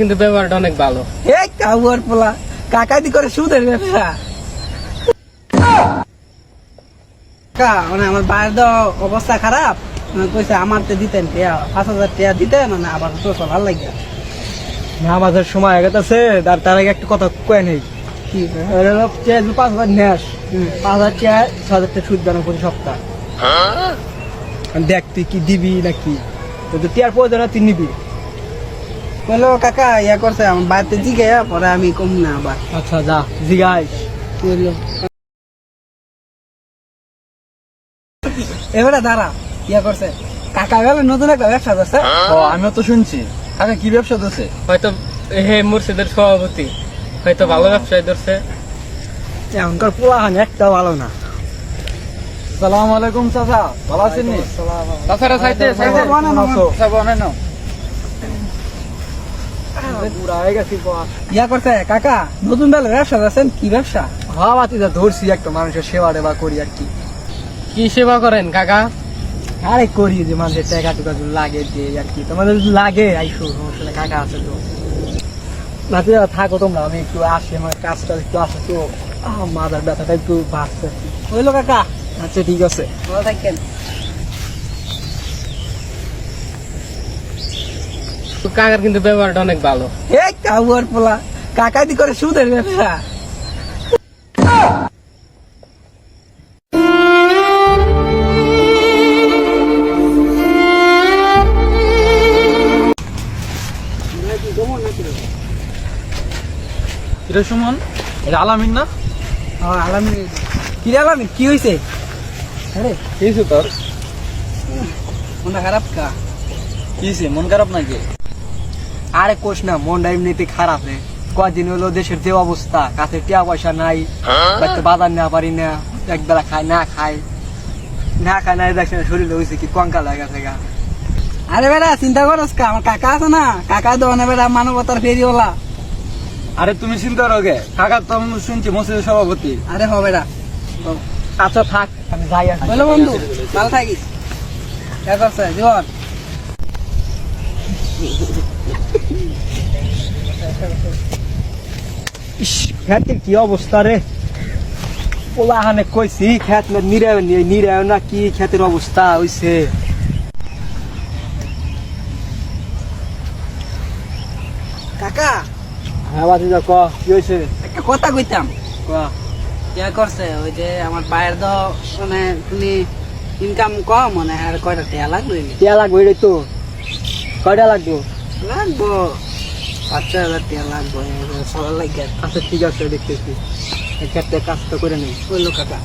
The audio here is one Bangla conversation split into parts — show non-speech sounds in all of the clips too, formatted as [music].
কিন্তু ব্যবহারটা অনেক ভালো। এই কাউয়ার পোলা কাকাইদি করে সুদের ব্যবসা। কাকা মানে আমার বাইরের তো অবস্থা খারাপ। কইছে আমার তো দিতেন টিয়া পাঁচ হাজার টিয়া দিতেন মানে আবার তো ভালো লাগে নামাজের সময় হয়ে গেছে তার তার আগে একটা কথা কয়ে নেই। কি পাঁচ হাজার নেস পাঁচ হাজার চেয়ে ছ হাজার টাকা সুদ দানো প্রতি সপ্তাহ। দেখ তুই কি দিবি নাকি? তো টিয়ার প্রয়োজন হয় তুই নিবি। বলল কাকা ইয়া করছে আমার বাড়িতে জিগে পরে আমি কম না আবার। আচ্ছা যা বলল এবারে দাঁড়া ইয়া করছে। কাকা গেলে নতুন একটা ব্যবসা করছে ও আমিও তো শুনছি। কাকা কি ব্যবসা দিচ্ছে হয়তো হে মুর্শিদের সভাপতি হয়তো ভালো ব্যবসায় ধরছে। এখনকার পোলাহান একটা ভালো না। সালাম আলাইকুম চাচা। ভালো আছেন নি? চাচারা সাইতে সাইতে। বাহ ইয়া করছে কাকা নতুন বেলা ব্যবসা করছেন? কি ব্যবসা? বাতিদা ধরছি একটা মানুষের সেবা টেবা করি আর কি। কি সেবা করেন কাকা? আরে করি যে মানুষের টাকা লাগে যে আর কি। তোমাদের লাগে আইসো সমস্যা কাকা আছে তো। থাকো তোমরা আমি একটু আসি আমার কাজটা একটু আসে তো। মাথার ব্যথাটা একটু বাড়ছে হইল কাকা। আচ্ছা ঠিক আছে। ভালো থাকেন কাকার কিন্তু ব্যবহারটা অনেক ভালো। এই কাউয়ার পোলা কাকাইদি করে সুদের ব্যবসা। এটা সুমন এটা আলামিন না? আলামি কি রে আলামি কি হয়েছে আরে। তোর? মনটা খারাপ কা? কিসে মন খারাপ নাকি? আরে কোষ না মনটা এমনিতে খারাপ রে। কদিন হলো দেশের যে অবস্থা কাছে টিয়া পয়সা নাই বাজার না পারি না একবেলা খাই না খাই না খাই না দেখছে শরীর হয়েছে কি কঙ্কা লাগা থেকে আরে বেটা চিন্তা করস কা আমার কাকা আছে না? কাকা দোকানে বেটা মানবতার ফেরিওয়ালা। আরে তুমি চিন্তা রোগে কাকা তো শুনছি মসজিদের সভাপতি। আরে হবে বেটা। আচ্ছা থাক আমি যাই বলো বন্ধু ভালো থাকিস। জীবন খেতের কি অবস্থা রে? পোলাহানে কইছি না নিরায় নিরায় না কি খেতের অবস্থা হইছে? কাকা! হ্যাঁ বাতি যা ক কি হয়েছে একটা কথা কইতাম। ক। কে করছে? ওই যে আমার পায়ের তো মানে তুমি ইনকাম কম মানে আর কয়টা টেয়া লাগবে? টিয়া লাগবে তো। কয়টা লাগবে? লাগবো। পাঁচ ছয় হাজার টেয়া লাগবো সবার লাগে আচ্ছা ঠিক আছে দেখতেছি। এই ক্ষেত্রে কাজটা করে নেই। বলল কাকা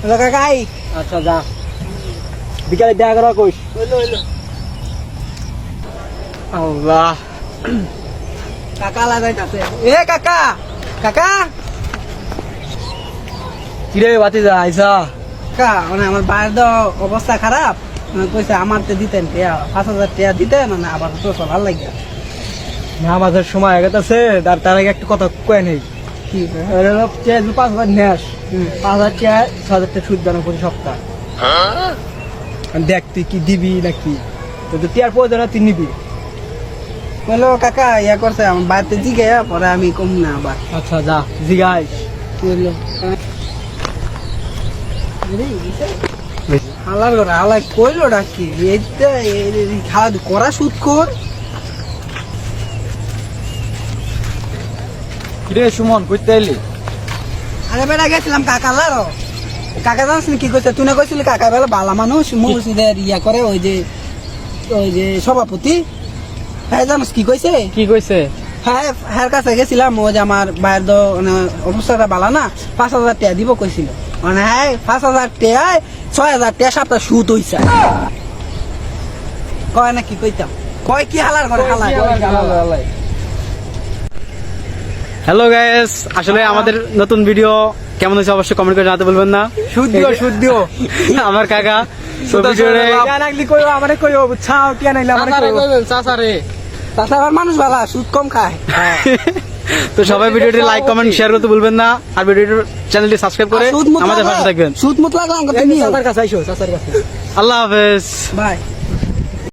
হ্যালো কাকা আই আচ্ছা যা। বিকালে দেখা করা কইস আল্লাহ। কাকা লাগাইতাছে। এ কাকা! কাকা! কিরে বাতি যা আইসা? কাকা মানে আমার বাইরের তো অবস্থা খারাপ? কইছে আমার তো দিতেন টেয়া পাঁচ হাজার টেয়া দিতেন মানে আবার তো ভালো লাগে নামাজের সময় হয়ে গেছে তার তার আগে একটা কথা কয়ে নেই। কি পাঁচ হাজার নেস পাঁচ হাজার ছ হাজার সুদ দানো প্রতি সপ্তাহ। দেখ তুই কি দিবি নাকি? তো টিয়ার প্রয়োজন হয় তুই নিবি। বলল কাকা ইয়া করছে আমার বাড়িতে জিগে পরে আমি কম না আবার। আচ্ছা যা বলল হালার করে হালাই কইলো ডাকি এইটা খাওয়া করা সুদ কর কিরে সুমন কইতে এলি আরে বেড়া গেছিলাম কাকা লারো কাকা জানিস কি কইছে? তুই না কইছিলি কাকা বেলা বালা মানুষ মসজিদের ইয়া করে ওই যে ওই যে সভাপতি। হ্যাঁ জানিস কি কইছে? কি কইছে? হ্যাঁ হ্যাঁ কাছে গেছিলাম ও যে আমার বাইরের তো মানে অবস্থাটা বালা না পাঁচ হাজার টাকা দিব কইছিল। মানে হ্যাঁ পাঁচ হাজার টাকায় ছয় হাজার টাকা সপ্তাহ সুদ হইছে। কয় না কি কইতাম? কয় কি হালার করে হালার হ্যালো গাইস আসলে আমাদের নতুন ভিডিও কেমন হয়েছে অবশ্যই কমেন্ট করে জানাতে বলবেন না। সুদ দিও সুদ দিও। [laughs] আমার কাকা মানুষ বালা সুদ কম খায়। [laughs] তো সবাই ভিডিওটি লাইক কমেন্ট শেয়ার করতে ভুলবেন না। আর ভিডিওটি চ্যানেলটি সাবস্ক্রাইব করে আমাদের পাশে থাকবেন। সুদ মুত লাগলে আমাকে এই যে নিও চাচার কাছে আইসো চাচার কাছে। আল্লাহ হাফেজ। বাই।